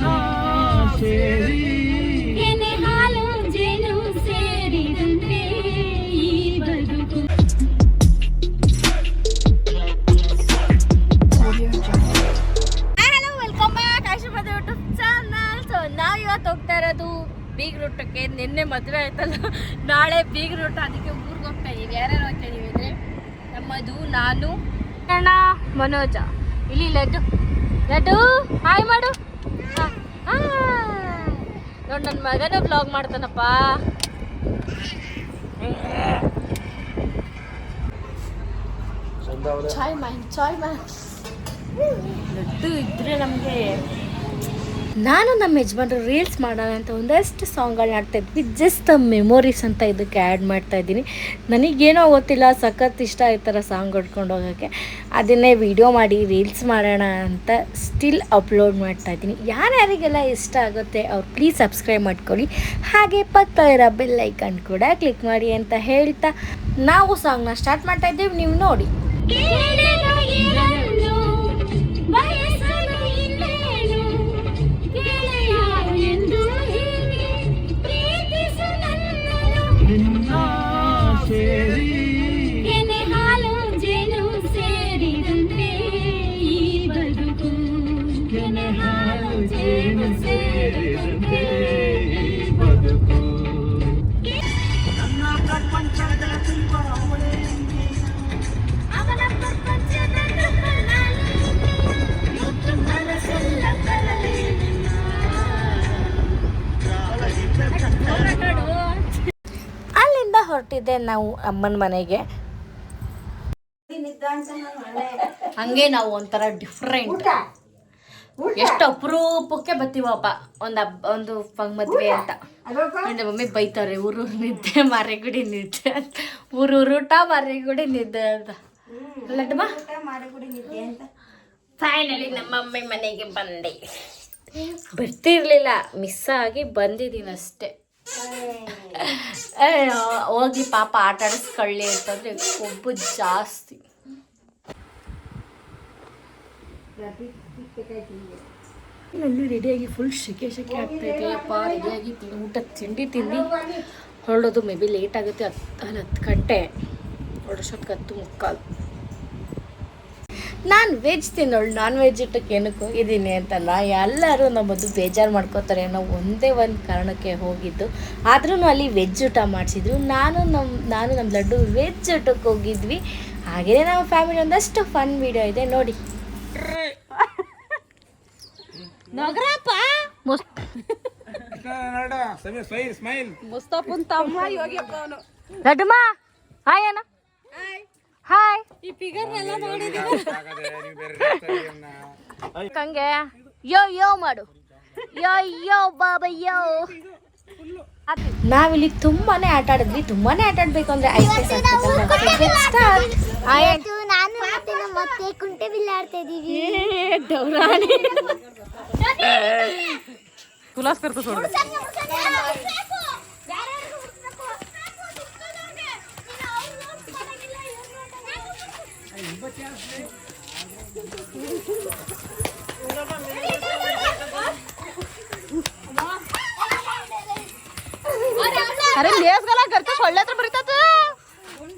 ನಾ ಸೇರಿ. ಹಾಲು ಜೇನು ಈ ಬದುಕು. ಹಲೋ ವೆಲ್ಕಮ್ ಬ್ಯಾಕ್ ಯೂಟ್ಯೂಬ್ ಇವತ್ತು ಹೋಗ್ತಾ ಇರೋದು ಬೀಗ್ ರೂಟಕ್ಕೆ ನಿನ್ನೆ ಮದುವೆ ಆಯ್ತಲ್ಲ ನಾಳೆ ಬೀಗ್ ರೂಟ್ ಅದಕ್ಕೆ ಊರಿಗೆ ಹೋಗ್ತಾ ಇದೀವಿ. ಯಾರ್ಯಾರು ಹೋಗ್ತಾ ಇದೀವಿ ಅಂದರೆ ನಮ್ಮದು ನಾನು ಅಣ್ಣ ಮನೋಜ. ಇಲ್ಲಿ ಲಡ್ಡು. ಲಡ್ಡು ಹಾಯ್ ಮಾಡು. ನೋಡಿ ನನ್ನ ಮಗನೇ ಬ್ಲಾಗ್ ಮಾಡ್ತಾನಪ್ಪ. ಚಾಯ್ ಮ್ಯಾನ್ ಚಾಯ್ ಮ್ಯಾನ್ ಲಡ್ಡು ಇದ್ರೆ ನಮಗೆ ನಾನು ನಮ್ಮ ಯಜಮಾನ್ರು ರೀಲ್ಸ್ ಮಾಡೋಣ ಅಂತ ಒಂದಷ್ಟು ಸಾಂಗ್ಗಳನ್ನ ಹಾಡ್ತಾ ಇದ್ವಿ ಜಸ್ಟ್ ಮೆಮೊರೀಸ್ ಅಂತ ಇದಕ್ಕೆ ಆ್ಯಡ್ ಮಾಡ್ತಾ ಇದ್ದೀನಿ. ನನಗೇನೋ ಗೊತ್ತಿಲ್ಲ, ಸಖತ್ ಇಷ್ಟ ಈ ಥರ ಸಾಂಗ್ ಹೊಡ್ಕೊಂಡು ಹೋಗೋಕ್ಕೆ. ಅದನ್ನೇ ವಿಡಿಯೋ ಮಾಡಿ ರೀಲ್ಸ್ ಮಾಡೋಣ ಅಂತ ಸ್ಟಿಲ್ ಅಪ್ಲೋಡ್ ಮಾಡ್ತಾ ಇದ್ದೀನಿ. ಯಾರ್ಯಾರಿಗೆಲ್ಲ ಇಷ್ಟ ಆಗುತ್ತೆ ಅವ್ರು ಪ್ಲೀಸ್ ಸಬ್ಸ್ಕ್ರೈಬ್ ಮಾಡ್ಕೊಳ್ಳಿ. ಹಾಗೆ ಪಕ್ಕ ಇರೋ ಬೆಲ್ ಐಕನ್ ಕೂಡ ಕ್ಲಿಕ್ ಮಾಡಿ ಅಂತ ಹೇಳ್ತಾ ನಾವು ಸಾಂಗ್ನ ಸ್ಟಾರ್ಟ್ ಮಾಡ್ತಾ ಇದ್ದೀವಿ. ನೀವು ನೋಡಿ. ಅಲ್ಲಿಂದ ಹೊರಟಿದ್ದೆ ನಾವು ಅಮ್ಮನ ಮನೆಗೆ. ಹಂಗೆ ನಾವು ಒಂಥರ ಡಿಫ್ರೆಂಟ್ ಎಷ್ಟು ಅಪರೂಪಕ್ಕೆ ಬತ್ತೀವಪ್ಪ ಒಂದು ಹಬ್ಬ ಒಂದು ಮದ್ವೆ ಅಂತ. ನನ್ನ ಮಮ್ಮಿ ಬೈತಾರೆ ಊರೂರು ನಿದ್ದೆ ಮಾರೆಗುಡಿ ನಿದ್ದೆ ಅಂತ. ಊರೂರು ಊಟ ಮಾರೆಗುಡಿ ನಿದ್ದೆ ಅಂತ. ಲಡ್ಮ ಫೈನಲಿ ನಮ್ಮ ಮಮ್ಮಿ ಮನೆಗೆ ಬಂದೆ. ಬರ್ತಿರ್ಲಿಲ್ಲ ಮಿಸ್ ಆಗಿ ಬಂದಿದ್ದೀನಿ ಅಷ್ಟೇ. ಹೋಗಿ ಪಾಪ ಆಟ ಆಡಿಸ್ಕೊಳ್ಳಿ ಅಂತಂದ್ರೆ ಕೊಬ್ಬು ಜಾಸ್ತಿ. ನಾನು ರೆಡಿಯಾಗಿ ಫುಲ್ ಶೆಕೆ ಶೆಕೆ ಆಗ್ತೈತೆ. ಅಪ್ಪ ರೆಡಿಯಾಗಿ ಊಟ ತಿಂಡಿ ತಿಂದು ಹೊರಡೋದು ಮೇ ಬಿ ಲೇಟ್ ಆಗುತ್ತೆ ಹತ್ತು ಅಲ್ಲಿ ಹತ್ತು ಗಂಟೆ. ಹೊರಡೋಷ್ಟೊತ್ತಿಗೆ ಹತ್ತು ಮುಕ್ಕಾಲು. ನಾನು ವೆಜ್ ತಿನ್ನೋಳು ನಾನ್ ವೆಜ್ ಇಟ್ಟಕ್ಕೆ ಏನಕ್ಕೆ ಹೋಗಿದ್ದೀನಿ ಅಂತ. ನಾ ಎಲ್ಲರೂ ನಮ್ಮದು ಬೇಜಾರು ಮಾಡ್ಕೋತಾರೆ ಅನ್ನೋ ಒಂದೇ ಒಂದು ಕಾರಣಕ್ಕೆ ಹೋಗಿದ್ದು. ಆದ್ರೂ ಅಲ್ಲಿ ವೆಜ್ ಊಟ ಮಾಡಿಸಿದ್ರು. ನಾನು ನಮ್ಮ ನಾನು ನಮ್ಮ ಲಡ್ಡು ವೆಜ್ ಊಟಕ್ಕೆ ಹೋಗಿದ್ವಿ. ಹಾಗೆಯೇ ನಮ್ಮ ಫ್ಯಾಮಿಲಿ ಒಂದಷ್ಟು ಫನ್ ವಿಡಿಯೋ ಇದೆ. ನೋಡಿ. ನಗರಪ್ಪ. ಮಸ್ತ್ ಸ್ಮೈಲ್. ಮುಸ್ತಫನ್ ತಮ್ಮ ಯೋಗ್ಯಪ್ಪ ಅವನು. ಲಡ್ಡುಮ್ಮ ಹಾಯ್ ಅಣ್ಣ. ಹಾಯ್. ಈ ಫಿಗರ್ ಎಲ್ಲ ಕಂಗೆ ಯೋ ಯೋ ಮಾಡು. ಯೋ ಯೋ ಬಾಬಾ ಯೋ. ನಾವಿಲ್ಲಿ ತುಂಬಾನೇ ಆಟ ಆಡಿದ್ವಿ ತುಂಬಾನೇ ಆಟ ಆಡ್ಬೇಕು ಅಂದ್ರೆ ನಾನು ಮತ್ತೆ ಮತ್ತೆ ಕುಂಟೆ ಬಿಲ್ಲಾಡ್ತಾ ಇದೀವಿ ಡೌರಾಣಿ तुलाच करतो सोड अरे लेस गला करतो सोडल्या तर बरी